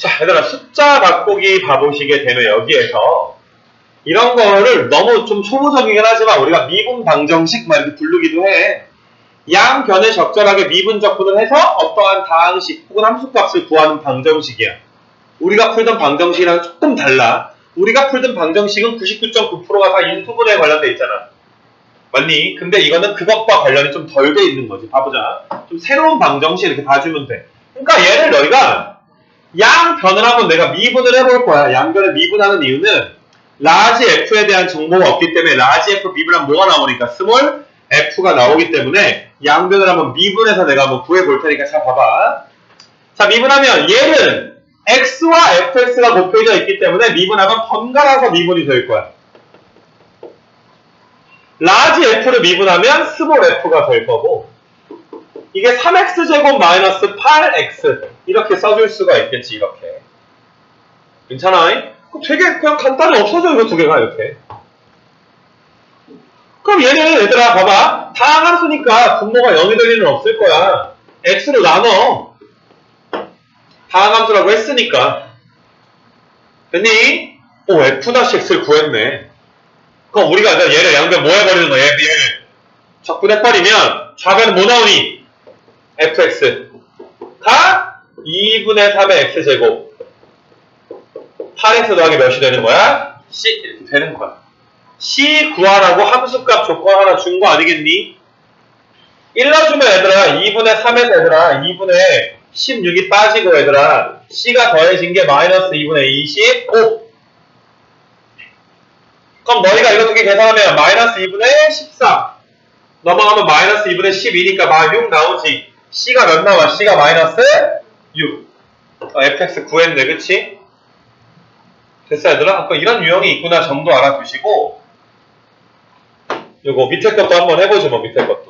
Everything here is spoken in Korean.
자, 얘들아, 숫자 바꾸기 봐보시게 되면 여기에서 이런 거를 너무 좀 초보적이긴 하지만 우리가 미분 방정식 막 이렇게 부르기도 해. 양변을 적절하게 미분 적분을 해서 어떠한 다항식 혹은 함수값을 구하는 방정식이야. 우리가 풀던 방정식이랑 조금 달라. 우리가 풀던 방정식은 99.9%가 다 인수분해에 관련돼 있잖아. 맞니? 근데 이거는 그것과 관련이 좀 덜 돼 있는 거지. 봐보자. 좀 새로운 방정식 이렇게 봐주면 돼. 그러니까 얘를 너희가 양변을 한번 내가 미분을 해볼 거야. 양변을 미분하는 이유는 라지 f에 대한 정보가 없기 때문에 라지 f 미분하면 뭐가 나오니까 스몰 f가 나오기 때문에 양변을 한번 미분해서 내가 한번 구해볼 테니까 자 봐봐. 자 미분하면 얘는 x와 fx가 곱해져 있기 때문에 미분하면 번갈아서 미분이 될 거야. 라지 f를 미분하면 스몰 f가 될 거고 이게 3x제곱 마이너스 8x 이렇게 써줄 수가 있겠지 이렇게. 괜찮아? 그럼 되게 그냥 간단히 없어져 이거 두 개가 이렇게. 그럼 얘는 얘들아 봐봐. 다항함수니까 분모가 0이 될 일은 없을 거야. X로 나눠. 다항함수라고 했으니까. 됐니? 오 f-x를 구했네. 그럼 우리가 얘를 양변 뭐 해버리는 거야 얘, 얘를 적분해버리면 좌변은 뭐 나오니? Fx가 2분의 3의 x제곱. 8x 더하기 몇이 되는 거야? c 이렇게 되는 거야. C 구하라고 함수값 조건 하나 준 거 아니겠니? 일러주면 얘들아 2분의 3에서 얘들아 2분의 16이 빠지고 얘들아. C가 더해진 게 마이너스 2분의 25 그럼 너희가 이거 두개 계산하면 마이너스 2분의 14 넘어가면 마이너스 2분의 12니까 마6 나오지 C가 몇 나와? C가 마이너스 6 어, fx 구했네 그치? 됐어 얘들아? 아까 이런 유형이 있구나 정도 알아두시고 요거 밑에 것도 한번 해보죠 뭐 밑에 것도